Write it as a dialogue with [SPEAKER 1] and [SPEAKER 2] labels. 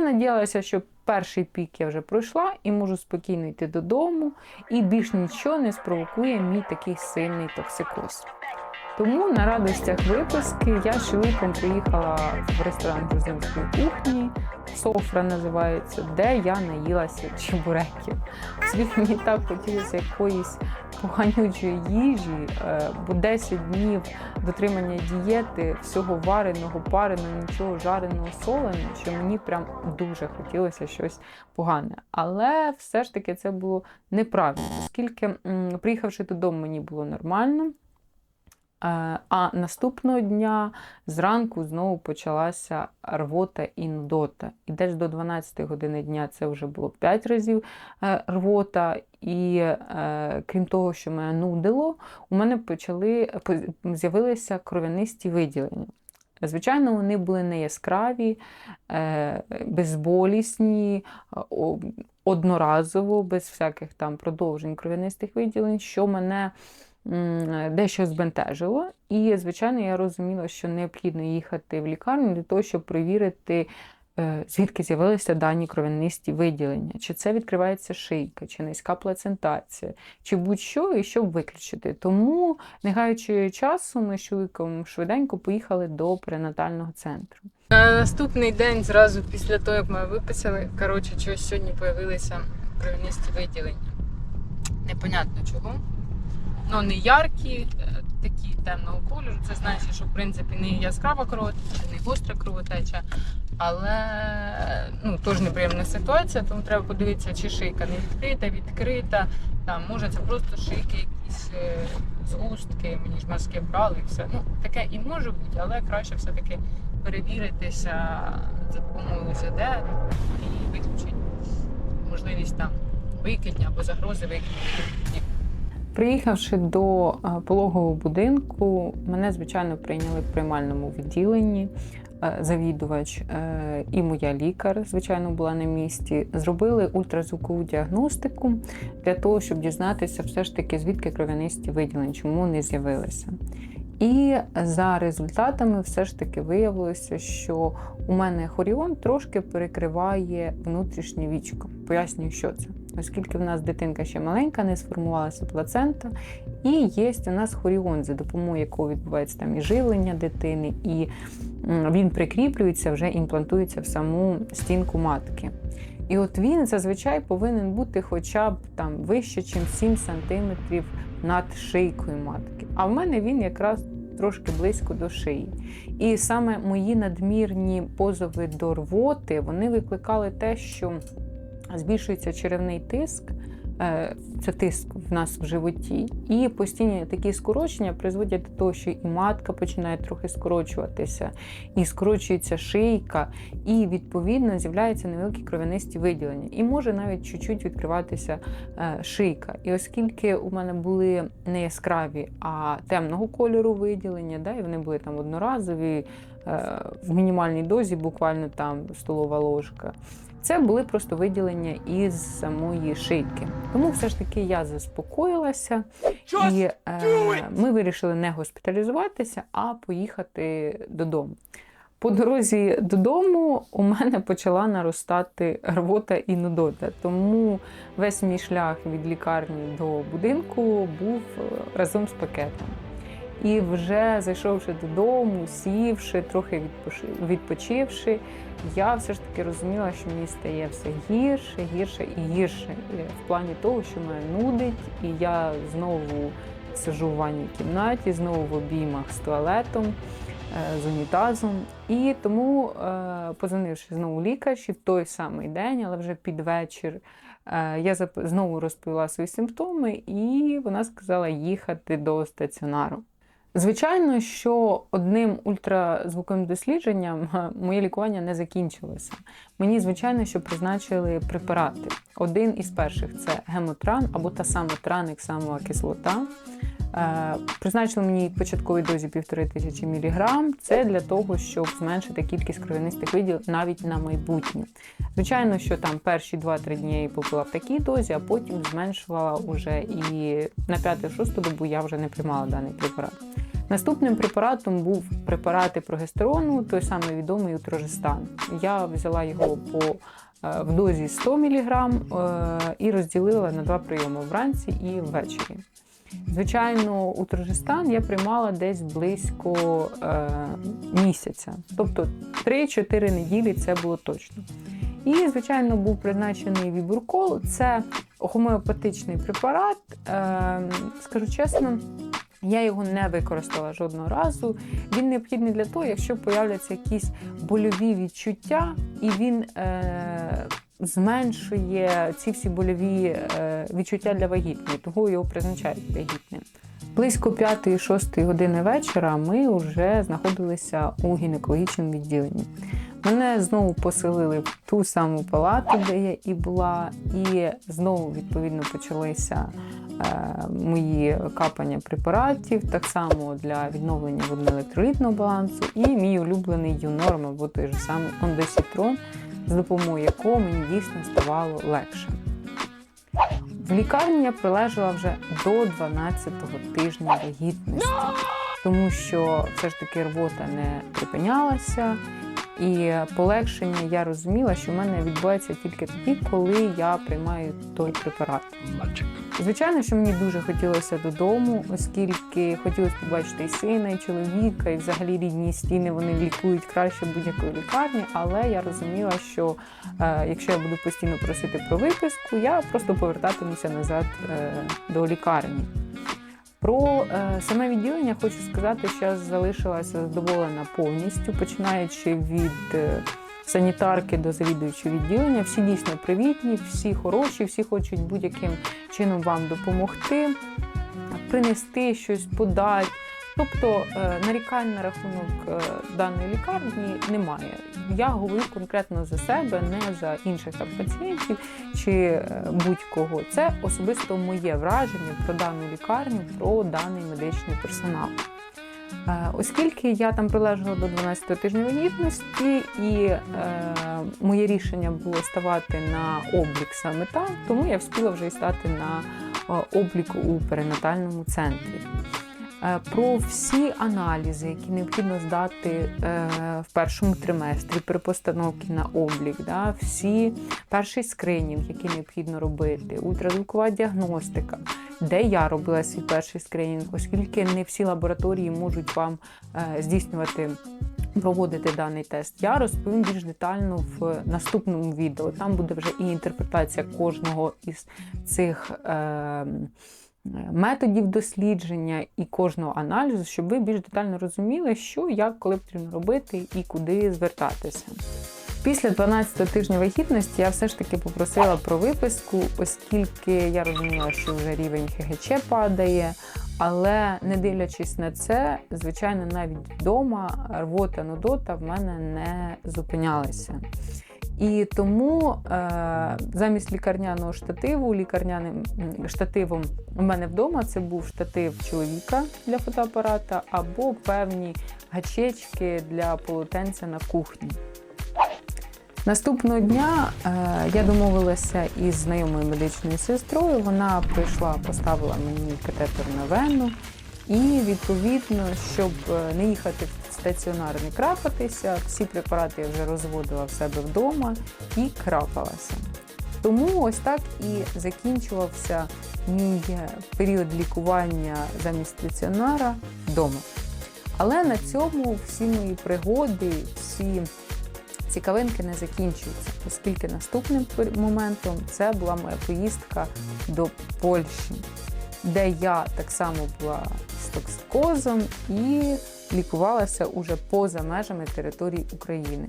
[SPEAKER 1] надіялася, що перший пік я вже пройшла і можу спокійно йти додому, і більш нічого не спровокує мій такий сильний токсикоз. Тому на радостях виписки я чоловіком приїхала в ресторан грузинської кухні, Софра називається, де я наїлася чебуреків. Оскільки мені так хотілося якоїсь поганючої їжі, е, бо 10 днів дотримання дієти, всього вареного, пареного, нічого жареного, соленого, що мені прям дуже хотілося щось погане. Але все ж таки це було неправильно, оскільки, приїхавши додому, мені було нормально. Е, А наступного дня зранку знову почалася рвота і нудота. І десь до 12 години дня це вже було 5 разів е, рвота. І е, крім того, що мене нудило, у мене почали з'явилися кров'янисті виділення. Звичайно, вони були не яскраві, безболісні, одноразово, без всяких там продовжень кров'янистих виділень, що мене дещо збентежило. І, звичайно, я розуміла, що необхідно їхати в лікарню для того, щоб перевірити, е, звідки з'явилися дані кров'янисті виділення, чи це відкривається шийка, чи низька плацентація, чи будь-що, і щоб виключити. Тому, не гаючи часу, ми з чоловіком швиденько поїхали до перинатального центру. На наступний день, зразу після того, як ми виписали, коротше, чогось сьогодні з'явилися кров'янисті виділення. Непонятно чого. Ну, не яркі, е, такі темного кольору. Це значить, що в принципі не яскрава кровотеча, не гостра кровотеча. Але ну, теж неприємна ситуація, тому треба подивитися, чи шийка не відкрита, відкрита. Там, може, це просто шийки якісь е, згустки, мені ж мазки брали і все. Ну, таке і може бути, але краще все-таки перевіритися за допомогою УЗД і виключити можливість там викидня або загрози викидня. Приїхавши до е, пологового будинку, мене, звичайно, прийняли в приймальному відділенні. Е, Завідувач е, і моя лікар, звичайно, була на місці. Зробили ультразвукову діагностику для того, щоб дізнатися, все ж таки, звідки кров'янисті виділення, чому вони з'явилися. І за результатами все ж таки виявилося, що у мене хоріон трошки перекриває внутрішнє вічко. Пояснюю, що це. Оскільки в нас дитинка ще маленька, не сформувалася плацента, і є у нас хоріон, за допомогою якого відбувається там і живлення дитини, і він прикріплюється, вже імплантується в саму стінку матки. І от він зазвичай повинен бути хоча б там вище, ніж 7 см над шийкою матки. А в мене він якраз трошки близько до шиї. І саме мої надмірні позови до рвоти вони викликали те, що збільшується черевний тиск. е, Це тиск в нас в животі, і постійні такі скорочення призводять до того, що і матка починає трохи скорочуватися, і скорочується шийка, і відповідно з'являються невеликі кров'янисті виділення. І може навіть чуть-чуть відкриватися е, шийка. І оскільки у мене були не яскраві, а темного кольору виділення, да, і вони були там одноразові, е, в мінімальній дозі, буквально там столова ложка. Це були просто виділення із самої шийки. Тому все ж таки я заспокоїлася, і е, ми вирішили не госпіталізуватися, а поїхати додому. По дорозі додому у мене почала наростати рвота і нудота, тому весь мій шлях від лікарні до будинку був е, разом з пакетом. І вже зайшовши додому, сівши, трохи відпочивши, я все ж таки розуміла, що мені стає все гірше, гірше і гірше. Е, В плані того, що мене нудить, і я знову сижу в ванній кімнаті, знову в обіймах з туалетом, е, з унітазом. І тому, е, позвонивши знову лікарші в той самий день, але вже під вечір, я знову розповіла свої симптоми, і вона сказала їхати до стаціонару. Звичайно, що одним ультразвуковим дослідженням моє лікування не закінчилося. Мені, звичайно, що призначили препарати. Один із перших це гемотран або та сама траник, кислота. Е, Призначили мені початковій дозі 1500 мг. Це для того, щоб зменшити кількість кров'янистих виділ навіть на майбутнє. Звичайно, що там перші 2-3 дні я попила в такій дозі, а потім зменшувала уже і на 5-6 добу я вже не приймала даний препарат. Наступним препаратом був препарат прогестерону, той самий відомий утрожестан. Я взяла його по е, в дозі 100 мг і розділила на два прийоми вранці і ввечері. Звичайно, утрожестан я приймала десь близько е, місяця, тобто 3-4 неділі це було точно. І, звичайно, був призначений вібуркол. Це гомеопатичний препарат. Е, скажу чесно, я його не використала жодного разу. Він необхідний для того, якщо появляться якісь больові відчуття, і він е, зменшує ці всі больові е, відчуття для вагітної, того його призначають вагітним. Близько 5-6 години вечора ми вже знаходилися у гінекологічному відділенні. Мене знову поселили в ту саму палату, де я і була, і знову відповідно почалися е, мої капання препаратів, так само для відновлення водноелектролітного балансу, і мій улюблений юнорм або той же самий ондосітрон, з допомогою якого мені дійсно ставало легше. В лікарні я прилежала вже до 12-го тижня вагітності, тому що все ж таки робота не припинялася. І полегшення я розуміла, що в мене відбувається тільки тоді, коли я приймаю той препарат. Звичайно, що мені дуже хотілося додому, оскільки хотілося побачити і сина, і чоловіка, і взагалі рідні стіни вони лікують краще будь-якої лікарні. Але я розуміла, що е, якщо я буду постійно просити про виписку, я просто повертатимуся назад е, до лікарні. Про е, саме відділення хочу сказати, що я залишилася задоволена повністю, починаючи від е, санітарки до завідуючого відділення. Всі дійсно привітні, всі хороші, всі хочуть будь-яким чином вам допомогти, принести щось, подати. Тобто е, нарікань на рахунок е, даної лікарні немає. Я говорю конкретно за себе, не за інших там пацієнтів чи е, будь-кого. Це особисто моє враження про дану лікарню, про даний медичний персонал. Оскільки я там прилежала до 12 тижня вагітності, і е, моє рішення було ставати на облік саме там, тому я встигла вже і стати на облік у перинатальному центрі. Е, про всі аналізи, які необхідно здати е, в першому триместрі при постановці на облік, да, всі перший скринінг, який необхідно робити, ультразвукова діагностика, де я робила свій перший скринінг, оскільки не всі лабораторії можуть вам е, здійснювати. Проводити даний тест, я розповім більш детально в наступному відео. Там буде вже і інтерпретація кожного із цих е, методів дослідження і кожного аналізу, щоб ви більш детально розуміли, що, як, коли потрібно робити і куди звертатися. Після 12 тижня вагітності я все ж таки попросила про виписку, оскільки я розуміла, що вже рівень ХГЧ падає. Але не дивлячись на це, звичайно, навіть вдома рвота нудота в мене не зупинялася. І тому е, замість лікарняного штативу, лікарняним штативом у мене вдома це був штатив чоловіка для фотоапарата або певні гачечки для полотенця на кухні. Наступного дня е, я домовилася із знайомою медичною сестрою. Вона прийшла, поставила мені катетер на вену, і відповідно, щоб е, не їхати в стаціонар, не крапатися, всі препарати я вже розводила в себе вдома і крапалася. Тому ось так і закінчувався мій е, період лікування замість стаціонара вдома. Але на цьому всі мої пригоди, всі цікавинки не закінчуються, оскільки наступним моментом це була моя поїздка до Польщі, де я так само була з токсикозом і лікувалася уже поза межами території України.